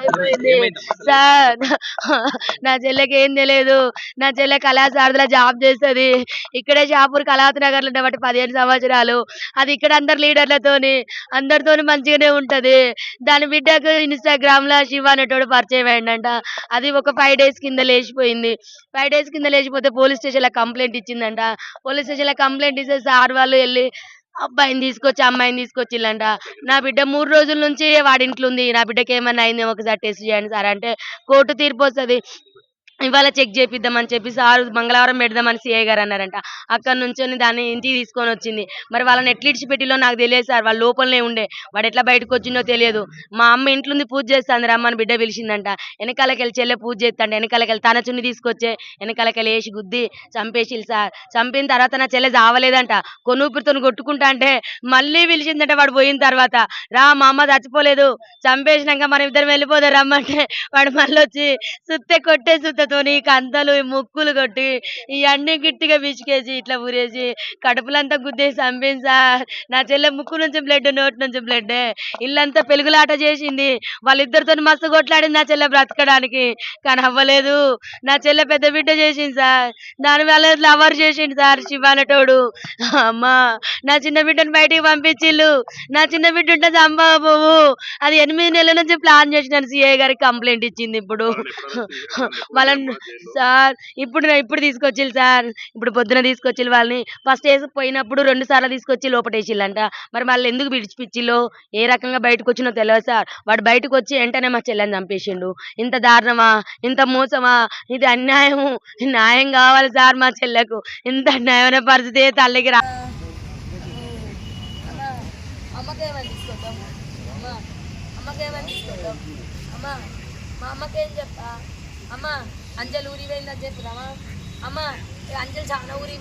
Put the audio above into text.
అయిపోయింది సార్ నా చెల్లెకి ఏం తెలియదు నా చెల్లె కళాశారదలో జాబ్ చేస్తుంది. ఇక్కడే షాపూర్ కళావతి నగర్లో ఉండబట్టి పదిహేను సంవత్సరాలు. అది ఇక్కడ అందరు లీడర్లతోని అందరితోని మంచిగానే ఉంటది. దాని బిడ్డకు ఇన్స్టాగ్రామ్లో శివ అనేటోడు పరిచయం అయిందంట అది ఒక ఫైవ్ డేస్ కింద లేచిపోయింది. ఫైవ్ డేస్ కింద లేచిపోతే పోలీస్ స్టేషన్లో కంప్లైంట్ ఇచ్చిందంట. పోలీస్ స్టేషన్లో కంప్లైంట్ ఇస్తే సార్ వాళ్ళు వెళ్ళి అబ్బాయిని తీసుకొచ్చి అమ్మాయిని తీసుకొచ్చిల్లంట. నా బిడ్డ మూడు రోజుల నుంచి వాడింట్లో ఉంది. నా బిడ్డకి ఏమైనా అయింది ఒకసారి టెస్ట్ చేయండి సార్. అంటే కోర్టు తీర్పు వస్తుంది. ఇవాళ చెక్ చేపిద్దామని చెప్పి సార్ మంగళవారం పెడదామని సిఐ గారు అన్నారంట. అక్కడ నుంచొని దాన్ని ఇంటికి తీసుకొని వచ్చింది. మరి వాళ్ళని ఎట్లా పెట్టిలో నాకు తెలియదు సార్. వాళ్ళ లోపలనే ఉండే. వాడు ఎట్లా బయటకు వచ్చిందో తెలియదు. మా అమ్మ ఇంట్లో ఉంది పూజ చేస్తుంది రమ్మని బిడ్డ పిలిచిందంట. వెనకాలకెళ్ళి చెల్లె పూజ చేస్తాంట వెనకాలకెళ్ళి తన చున్ని తీసుకొచ్చే. వెనకాలకెళ్ళి వేసి గుద్ది చంపేసి సార్. చంపిన తర్వాత నా చెల్లె చావలేదంట కొనుపిరితో కొట్టుకుంటా అంటే మళ్ళీ పిలిచిందంట వాడు పోయిన తర్వాత. రా మా అమ్మ చచ్చిపోలేదు. చంపేసినాక మనం ఇద్దరం వెళ్ళిపోదాం రమ్మంటే వాడు మళ్ళీ వచ్చి సుత్తే కొట్టే సుత్తతోని కంతలు ముక్కులు కొట్టి ఇవన్నీ గట్టిగా పిసికేసి ఇట్లా ఊరేసి కడుపులంతా గుద్దేసి చంపింది సార్. నా చెల్లె ముక్కు నుంచి బ్లడ్ నోటి నుంచి బ్లడ్. ఇల్లంతా పెలుగులాట చేసింది. వాళ్ళిద్దరితో మస్తు కొట్లాడింది నా చెల్లె బ్రతకడానికి. కానీ అవ్వలేదు. నా చెల్లె పెద్ద బిడ్డ చేసింది సార్. దాని వల్ల లవర్ చేసిండు సార్ శివానటోడు. అమ్మా నా చిన్న బిడ్డను బయటికి పంపించిల్లు నా చిన్న బిడ్డ ఉంటే చంపబోవు అది ఎనిమిది నెలల నుంచి ప్లాన్ చేసినాను సిఐ గారికి కంప్లైంట్ ఇచ్చింది ఇప్పుడు. వాళ్ళని సార్ ఇప్పుడు ఇప్పుడు తీసుకొచ్చిల్లు సార్ ఇప్పుడు పొద్దున తీసుకొచ్చిల్లు వాళ్ళని. ఫస్ట్ వేసి పోయినప్పుడు రెండు సార్లు తీసుకొచ్చి లోపటేసిల్లంట. మరి మళ్ళీ ఎందుకు విడిచిపిచ్చిలో ఏ రకంగా బయటకు వచ్చినో తెలియదు సార్. వాడు బయటకు వచ్చి వెంటనే మా చెల్లెని చంపేసిండు. ఇంత దారుణమా? ఇంత మోసమా? ఇది అన్యాయము. న్యాయం కావాలి సార్ మా చెల్లెకు. ఇంత అన్యాయమైన పరిస్థితి తల్లికి రా అమ్మకేమని తీసుకొద్దాం? అమ్మ అమ్మకేమని తీసుకొద్దాం? అమ్మ మా అమ్మకేం చెప్పా? అమ్మ అంజలి ఊరి పోయిందని చెప్తామా అమ్మా ఈ అంజలి చాలా ఊరి